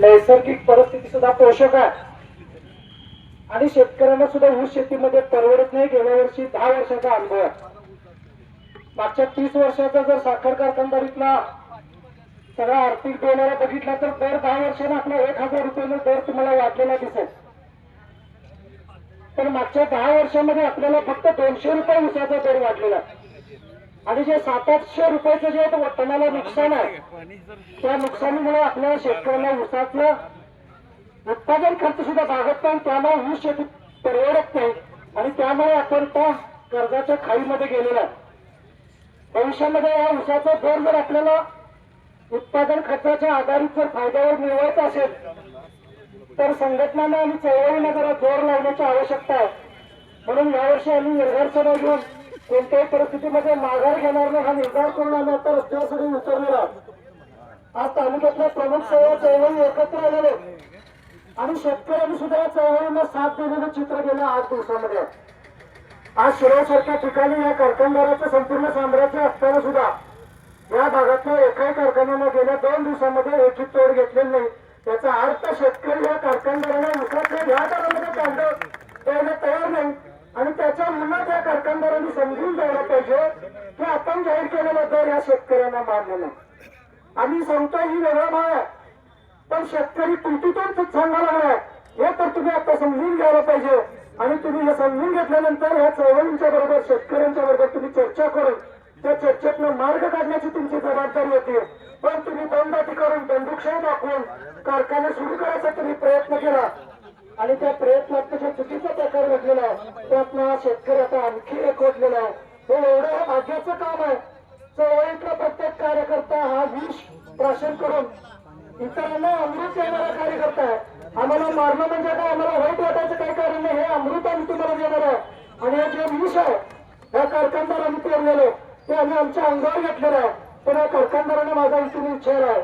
नैसर्गिक परिस्थिती सुद्धा पोषक आहे. आणि शेतकऱ्यांना सुद्धा ऊस शेतीमध्ये परवडत नाही गेल्या वर्षी दहा वर्षाचा अनुभव आहे. मागच्या तीस वर्षाचा जर साखर कारखानदारीतला सगळा आर्थिक डोलारा बघितला तर दर दहा वर्षाने आपला एक हजार रुपयानं दर तुम्हाला वाढलेला दिसेल. तर मागच्या दहा वर्षामध्ये आपल्याला फक्त दोनशे रुपये उसाचा दर वाढलेला. आणि जे सात आठशे रुपयाचं जे टनाला नुकसान आहे त्या नुकसानीमुळे आपल्या शेतकऱ्यांना उसाचं उत्पादन खर्च सुद्धा भागत नाही त्यामुळे ऊस शेती परवडत नाही. आणि त्यामुळे आपण त्या कर्जाच्या खाईमध्ये गेलेला भविष्यामध्ये या उसाचा दर जर आपल्याला उत्पादन खर्चाच्या आधारित जर फायद्यावर मिळवायचा असेल तर संघटनांना आणि चळवळीला जरा जोर लावण्याची आवश्यकता आहे. म्हणून यावर्षी आम्ही निर्धार घेऊन कोणत्याही परिस्थितीमध्ये माघार घेणार नाही हा निर्धार करून आम्ही आता रस्त्यावर उतरलेला आज तालुक्यातल्या प्रमुख सेवा चळवळी एकत्र आलेले आणि शेतकऱ्यांनी सुद्धा या चळवळींना साथ देण्याचं चित्र गेल्या आठ दिवसामध्ये. आज शिरोसारख्या ठिकाणी या कारखानदाराचं संपूर्ण साम्राज्य असताना सुद्धा या भागातल्या एकाही कारखान्यानं गेल्या दोन दिवसामध्ये एकी तोड घेतलेली नाही. त्याचा अर्थ शेतकरी या कारखानदारांना उसाच्या ह्या दरामध्ये कांदा द्यायला तयार नाही. आणि त्याच्या मुलात या कारखानदारांनी समजून द्यायला पाहिजे की आपण जाहीर केलेला दर या शेतकऱ्यांना मारलेला नाही. आम्ही सांगतो ही वेगळा भाव आहे. पण शेतकरी तुटीतून तूच सांगायला लागलाय. हे तर तुम्ही आता समजून घ्यायला पाहिजे. आणि तुम्ही हे समजून घेतल्यानंतर या चळवळींच्या बरोबर शेतकऱ्यांच्या बरोबर तुम्ही चर्चा करून त्या चर्चेतनं मार्ग काढण्याची तुमची जबाबदारी होती. पण तुम्ही दमदाटी करून बंदुकशाही दाखवून कारखाना सुरू करायचा तुम्ही प्रयत्न केला. आणि त्या प्रयत्नात जो चुकीचा प्रकार घडलेला आहे त्यातनं शेतकरी आता आणखी एक ओढलेला आहे. पण या कारखानदारांना माझा इथून विचार आहे.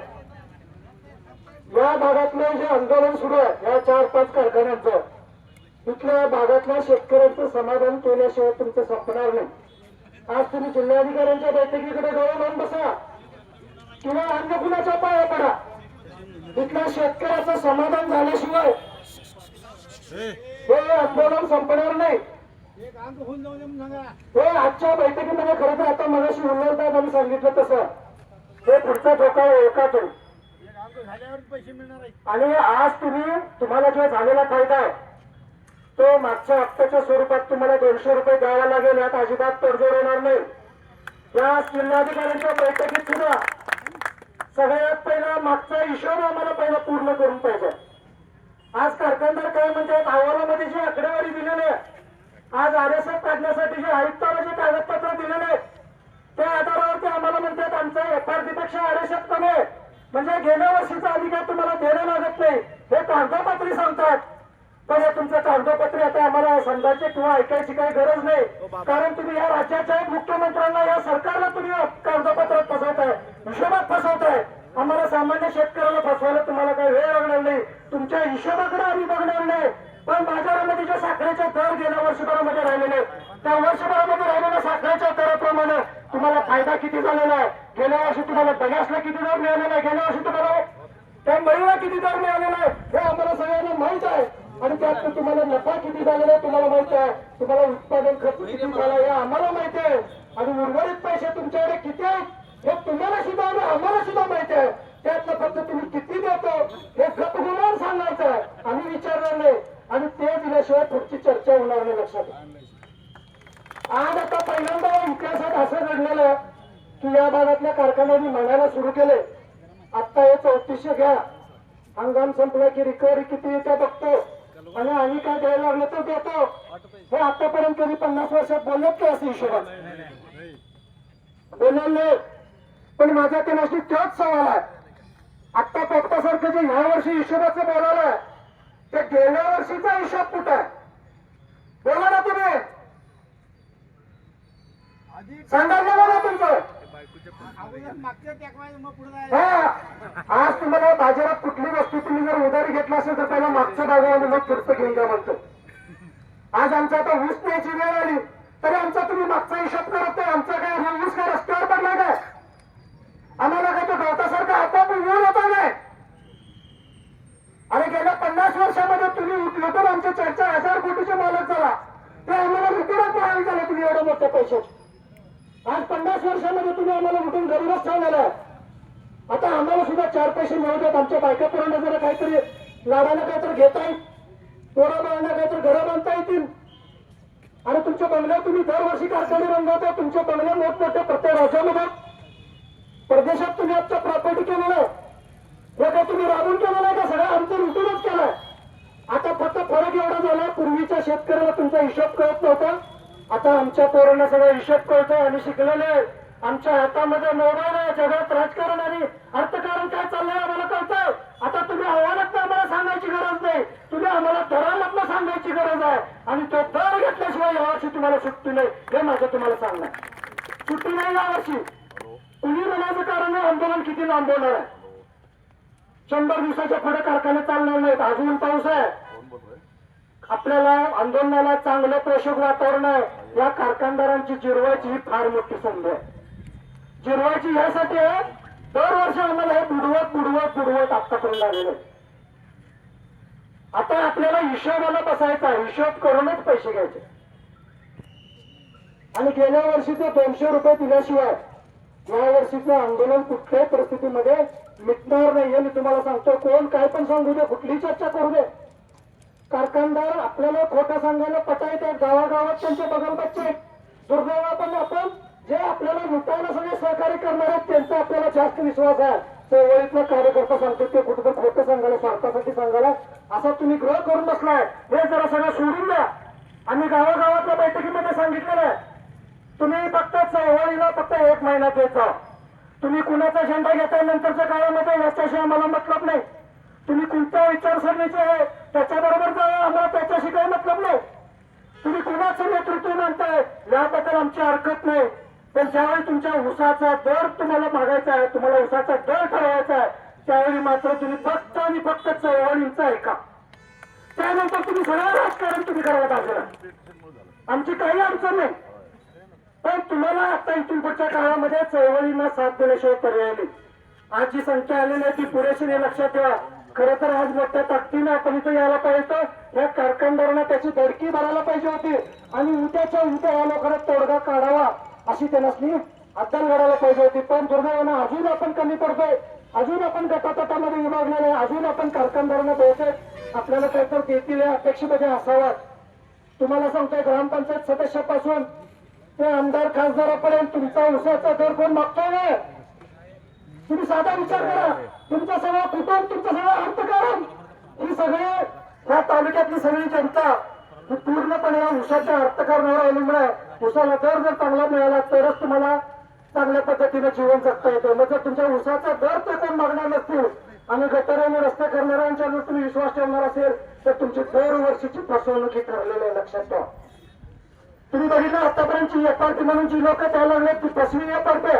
या भागातलं जे आंदोलन सुरू आहे या चार पाच कारखान्यांचं तिथल्या भागातल्या शेतकऱ्यांचं समाधान केल्याशिवाय तुमचं संपणार नाही. आज तुम्ही जिल्हाधिकाऱ्यांच्या बैठकीकडे डोळे लावून बसा. किंवा अन्य कुणाच्या पाया पडा. तिथल्या शेतकऱ्याचं समाधान झाल्याशिवाय हे आंदोलन संपणार हे आजच्या बैठकीमध्ये खरं तर आता मगाशी उल्लेखदार आम्ही सांगितलं तसं. हे पुढचा धोका आहे एकातून आणि आज तुम्ही तुम्हाला जो झालेला फायदा आहे तो मागच्या हप्त्याच्या स्वरूपात तुम्हाला दोनशे रुपये द्यावा लागेल यात अजिबात तडजोड होणार नाही. या जिल्हाधिकाऱ्यांच्या बैठकीत सुद्धा सगळ्यात पहिला मागचा हिशोब आम्हाला पहिला पूर्ण करून पाहिजे. आज कारखानदार काय म्हणतात अहवालामध्ये जी आकडेवारी दिलेली आहे आज आर एस एफ काढण्यासाठी जे आयुक्ताला जे कागदपत्र दिलेले आहेत, त्या आधारावरती आम्हाला म्हणतात आमचं एफ आर पी पेक्षा आर कमी आहे. म्हणजे गेल्या वर्षीचा अधिकार तुम्हाला देणं लागत नाही हे कागदोपत्री सांगतात. पण हे तुमचं कागदोपत्री आता आम्हाला समजायचे किंवा ऐकायची काही गरज नाही. कारण तुम्ही या राज्याच्या मुख्यमंत्र्यांना या सरकारला तुम्ही कागदपत्रात फसवताय हिशोबात फसवताय. आम्हाला सामान्य शेतकऱ्याला फसवायला तुम्हाला काही वेळ लागणार नाही. तुमच्या हिशोबाकडे आम्ही बघणार नाही. पण बाजारामध्ये ज्या साखरेचे दर गेल्या वर्षभरामध्ये राहिलेले त्या वर्षभरामध्ये राहिलेल्या साखरेच्या दराप्रमाणे तुम्हाला फायदा किती झालेला आहे? गेल्या वर्षी तुम्हाला बगॅसला किती दर मिळालेला आहे? गेल्या वर्षी तुम्हाला त्या मळीला किती दर मिळालेला आहे? हे आम्हाला सगळ्यांना माहीत आहे. आणि त्यात तुम्हाला नफा किती झालेला आहे तुम्हाला माहीत आहे. तुम्हाला उत्पादन खर्च किती झाला हे आम्हाला माहीत आहे. आणि उर्वरित पैसे तुमच्याकडे किती आहेत हे तुम्हाला सुद्धा आणि आम्हाला सुद्धा माहिती आहे. त्यातलं फक्त तुम्ही किती देतो हे खतगुमान सांगायचं आहे. आम्ही विचारणार नाही. आणि तेच इल्याशिवाय थोडीची चर्चा होणार नाही लक्षात. आज आता पहिल्यांदा इतिहासात असं घडलेलं की या भागातल्या कारखान्यांनी म्हणायला सुरू केले आता हे चौतीसशे घ्या. हंगाम संपला की रिकव्हरी किती येते बघतो. आणि आम्ही काय द्यायला लागलो तर देतो. हे आतापर्यंत कधी पन्नास वर्षात बोलत की असं हिशोबात? बोलले. पण माझ्या त्यांना तोच सवाल आहे. आत्ता पोपटासारखं जे ह्या वर्षी हिशोबाचं बोलायला ते गेल्या वर्षीचा हिशोब कुठं आहे? बोला ना तुम्ही. सांगायला ना तुमचं. हा आज तुम्हाला बाजारात कुठली वस्तू तुम्ही जर उधारी घेतला असेल तर त्याला मागचं दागा आणि मग पुढचं घेऊन द्या म्हणतो. आज आमचा आता ऊस न्यायची वेळ आली. तरी आमचा तुम्ही मागचा हिशोब करत नाही. आमचा काय ऊस काय रस्त्यावर पडला काय? आम्हाला काय तो गवतासारखा आता ऊन काय आणि गेल्या पन्नास वर्षामध्ये तुम्ही लुटून आमचे चार चार हजार कोटीचे मालक झाला ते आम्हाला लुटूनच मालक झाला तुम्ही एवढ्या मोठ्या पैशाचे आज पन्नास वर्षामध्ये तुम्ही आम्हाला लुटून गरीबच ठेवलेला आहे आता आम्हाला सुद्धा चार पैसे मिळू आमच्या बायका बायकापर्यंत जरा काहीतरी लाडाला काहीतरी घेता येईल? पोरा बाळांना काहीतरी घरं बांधता येतील? आणि तुमच्या बंगल्या तुम्ही दरवर्षी कारखाने बांधवता तुमच्या बंगल्या मोठमोठ्या प्रत्येक राज्यामध्ये? परदेशात तुम्ही आमच्या प्रॉपर्टी केलेलं आहे. हे काय तुम्ही राबून केलेलं आहे का? सगळं आमचं रुटीनच केलंय. आता फक्त फरक एवढा झाला पूर्वीच्या शेतकऱ्याला तुमचा हिशोब कळत नव्हता. आता आमच्या पोरांना सगळा हिशोब कळतोय आणि शिकलेले आहे. आमच्या हातामध्ये मोबाईल आहे जगात राजकारण आणि अर्थकारण काय चाललंय आम्हाला कळतं आता तुम्ही आव्हानात आम्हाला सांगायची गरज नाही. तुम्ही आम्हाला दरामधनं सांगायची गरज आहे. आणि तो दर घेतल्याशिवाय यावर्षी तुम्हाला सुट्टी नाही हे माझं तुम्हाला सांगणं सुट्टी नाही यावर्षी तुम्ही म्हणायचं कारण आंदोलन किती लांबवणार आहे? शंभर दिवसाच्या पुढे कारखाने चालणार नाहीत अजून पाऊस आहे. आपल्याला आंदोलनाला चांगलं पोषक वातावरण आहे. या कारखानदारांची जिरवायची ही फार मोठी संधी आहे. जिरवायची यासाठी आहे दरवर्षी आम्हाला हे बुडवत बुडवत बुडवत आतापर्यंत आलेलं आता आपल्याला हिशोबाला बसायचा हिशोब करूनच पैसे घ्यायचे. आणि गेल्या वर्षीचे दोनशे रुपये दिल्याशिवाय या वर्षीचं आंदोलन कुठल्याही परिस्थितीमध्ये मिटणार नाहीये. मी तुम्हाला सांगतो कोण काय पण सांगू दे कुठली चर्चा करू दे. कारखानदार आपल्याला खोटं सांगायला पटायत गावागावात त्यांचे बगल बच्चे दुर्दैव पण आपण जे आपल्याला लुटायला सगळे सहकार्य करणार आहेत त्यांचा आपल्याला जास्त विश्वास आहे. चळवळीतला कार्यकर्ता सांगतो ते कुठं तर खोटं सांगायला स्वार्थासाठी सांगायला. असा तुम्ही ग्रह करून बसलाय. हे जरा सगळं सोडून द्या. आम्ही गावागावातल्या बैठकीमध्ये सांगितलेलं आहे. तुम्ही फक्त चळवळीला फक्त एक महिना देत जा. तुम्ही कुणाचा झेंडा घेताय नंतरच्या काळामध्ये याच्याशी आम्हाला मतलब नाही. तुम्ही कोणत्या विचारसरणीचे आहे त्याच्याबरोबर जावं आम्हाला त्याच्याशी काही मतलब नाही. तुम्ही कुणाचं नेतृत्व मानताय याबद्दल आमची हरकत नाही. पण ज्यावेळी तुमच्या उसाचा दर तुम्हाला मागायचा आहे तुम्हाला उसाचा दर ठरवायचा आहे त्यावेळी मात्र तुम्ही फक्त आणि फक्त चळवळींचा ऐका. त्यानंतर तुम्ही सगळं राजकारण तुम्ही करायला पाहिजे आमची काही अडचण नाही. पण तुम्हाला आता इथून पुढच्या काळामध्ये चळवळींना साथ देण्याशिवाय पर्याय नाही. आज जी संख्या आलेली आहे ती पुरेशी नाही लक्षात ठेवा. खरं तर आज मोठ्या ताकदीनं आपण इथे यायला पाहिजे. या कारखानदारांना त्याची धडकी भरायला पाहिजे होती. आणि उद्याच्या उद्या या लोकांना तोडगा काढावा. अशी त्यांना अद्दल घडायला पाहिजे होती. पण दुर्दैवानं अजून आपण कमी पडतोय. अजून आपण गटातटामध्ये विभागलेले आहे. अजून आपण कारखानदारांना पैसे आपल्याला काहीतरी देतील या अपेक्षेमध्ये असावात तुम्हाला सांगतोय ग्रामपंचायत सदस्यापासून ते आमदार खासदारापर्यंत तुमचा उसाचा दर कोण मागतोय ना तुम्ही साधा विचार करा. तुमचं सगळं कुटुंब तुमचं सगळं अर्थकारण ही सगळे या तालुक्यातली सगळी जनता ही पूर्णपणे या उसाच्या अर्थकारणावर अवलंबून आहे. उसाला दर जर चांगला मिळाला तरच तुम्हाला चांगल्या पद्धतीने जीवन जगता येतं. मग जर तुमच्या उसाचा दर ते कोण मागणार नसतील आणि गटाराने रस्ते करणाऱ्यांच्या जर तुम्ही विश्वास ठेवणार असेल तर तुमची दरवर्षीची फसवणुकी ठरलेली आहे लक्षात ठेवा. तुम्ही बघितलं आतापर्यंत आतापर्यंतची एफआरपी म्हणून जी लोक द्यायला लागले ती फसवी एफआरपी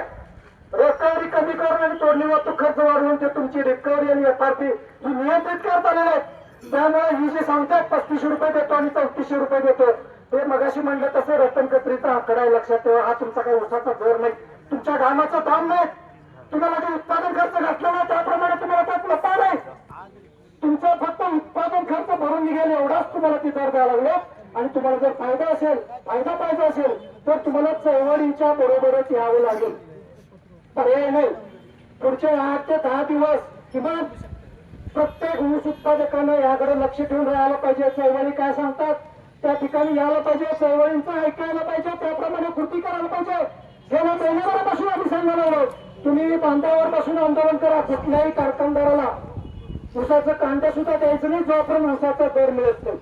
रिकव्हरी कमी करून आणि तोडणी वाहतूक खर्च वाढवून ते तुमची रिकव्हरी आणि एफआरपी ही नियंत्रित करत आलेले आहेत. त्यामुळे ही जी सांगतात पस्तीसशे रुपये देतो आणि चौतीसशे रुपये देतो. ते मगाशी म्हणलं तसं रतन कत्रीचा आकडा आहे लक्षात ठेवा. हा तुमचा काही उसाचा दर नाही. तुमच्या घामाचा दाम नाही तुम्हाला जे उत्पादन खर्च घातला ना त्याप्रमाणे तुम्हाला त्यात नफा नाही. तुमचा फक्त उत्पादन खर्च भरून निघेल एवढाच तुम्हाला ती दर द्यावा लागलो. आणि तुम्हाला जर फायदा असेल फायदा पाहिजे असेल तर तुम्हाला चळवळीच्या बरोबरच यावं लागेल. पर्याय नाही. पुढचे आठ ते दहा दिवस किमान प्रत्येक ऊस उत्पादकानं याकडे लक्ष ठेवून राहायला पाहिजे. चळवळी काय सांगतात? त्या ठिकाणी यायला पाहिजे चळवळींचं ऐकायला पाहिजे त्याप्रमाणे कृती करायला पाहिजे. गेल्या महिन्याभरापासून आम्ही सांगायला तुम्ही बांधावर बसून आंदोलन करा कुठल्याही कारखानदाराला. उसाचं कांदा सुद्धा द्यायचं नाही जोपर्यंत उसाचा दर मिळत नाही.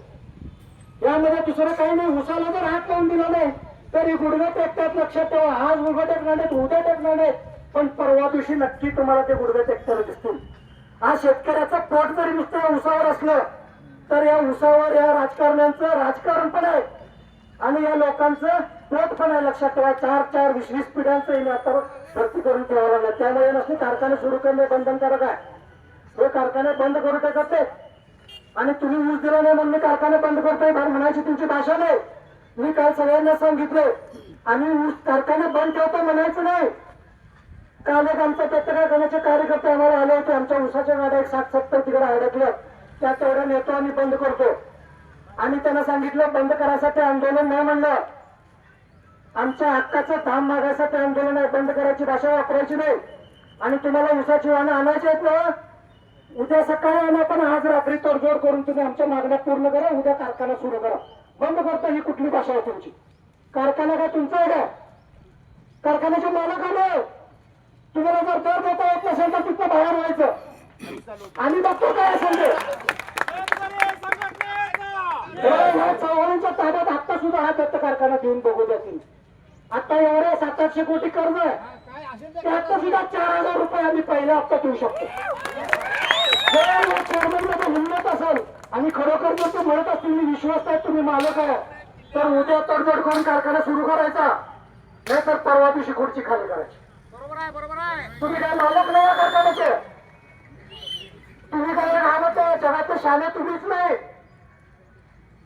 यामध्ये दुसरं काही नाही उसाला जर हात लावून दिला नाही तरी गुडघा टेकतात लक्षात ठेवा. आज गुडघा टेकणार नाहीत उद्या टेकणार नाहीत. पण परवा दिवशी नक्की तुम्हाला ते गुडघे टेकताना दिसतील. आज शेतकऱ्याचं पोट जरी नुसतं उसावर असलं तर या उसावर या राजकारण्यांचं राजकारण पण आहे. आणि या लोकांचं पोट पण आहे. लक्षात ठेवा चार चार वीस वीस पिढ्यांचं येईल आता भरती करून ठेवावं लागलं. त्यामुळे नसले कारखाने सुरू करणे बंधनकारक आहे. हे कारखाने बंद करू शकत ते आणि तुम्ही ऊस दिला नाही म्हणून मी कारखाने बंद करतोय फार म्हणायची तुमची भाषा नाही. मी काल सगळ्यांना सांगितले आम्ही ऊस कारखाने बंद ठेवतो म्हणायचं नाही. काल एक आमच्या पत्रकार कारखान्याचे कार्यकर्ते आम्हाला आले होते. आमच्या ऊसाच्या गाड्या एक साठ सत्तर तिकडे अडकल्या त्या तेवढ्या नेतो आम्ही बंद करतो. आणि त्यांना सांगितलं बंद करायसाठी आंदोलन नाही म्हणलं. आमच्या हक्काचं धाम मागायसाठी आंदोलन आहे बंद करायची भाषा वापरायची नाही. आणि तुम्हाला उसाची वाहनं आणायची आहेत ना? उद्या सकाळी आणा पण आज रात्री तडजोड करून तुम्ही आमच्या मागण्या पूर्ण करा उद्या कारखाना सुरू करा. बंद करतो ही कुठली भाषा आहे तुमची? कारखाना का तुमचा आहे का? कारखान्याचे मालक आले. तुम्हाला जर दर देता येत नसेल तर तिथं बाहेर व्हायचं. आणि बघतो काय असेल ते? तेव्हा या चव्हाणांच्या ताब्यात आता सुद्धा हा दत्त कारखाना घेऊन बघू द्या तुम्ही आता एवढे सात आठशे कोटी कर्ज आहे. त्यात सुद्धा चार हजार रुपये आम्ही पहिला हप्ता देऊ शकतो. चेअरमनमध्ये हिंमत असेल आणि खरोखर जर ते म्हणत असतील मी विश्वास आहे तुम्ही मालक आहे तर उद्या तडजोड करून कारखाना सुरू करायचा. नाही तर परवा दिवशी खुर्ची खाली करायची. तुम्ही काय मालक नाही या कारखान्याचे तुम्ही काय राहत जगात तुम्हीच नाही.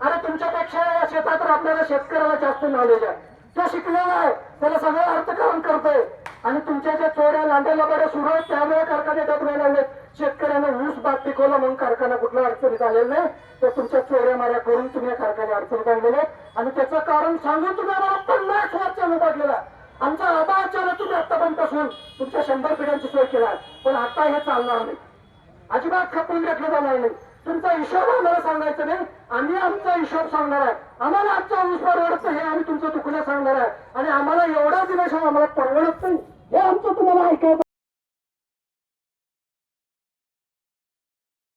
अरे तुमच्यापेक्षा या शेतात आपल्याला शेतकऱ्याला जास्त नॉलेज आहे. तो शिकलेला आहे. त्याला सगळं अर्थकारण करतोय. आणि तुमच्या ज्या चोऱ्या लांड्याला बऱ्या सुरू आहेत त्यामुळे कारखाने डबवायला लागले. शेतकऱ्यांना ऊस बाग पिकवला म्हणून कारखाना कुठला अडचणीत आलेला नाही. तर तुमच्या चोऱ्या माऱ्या करून तुम्ही या कारखाने अडचणीत आणलेले आणि त्याचं कारण सांगून तुम्ही आम्हाला पन्नास वर्षानं आमचा आमच्या आबाच्यानं तुम्ही आतापर्यंत असून तुमच्या शंभर पिढ्यांची सोय केला पण आता हे चालणार नाही. अजिबात खपून घेतलं जाणार नाही. तुमचा हिशोब आम्हाला सांगायचं नाही. आम्ही आमचा हिशोब सांगणार आहे. आम्हाला आमचा ऊसवर ओढतं हे आम्ही तुमचं दुखणं सांगणार आहे. आणि आम्हाला एवढा दिल्याशिवाय आम्हाला परवडत नाही. हे आमचं तुम्हाला ऐकायचं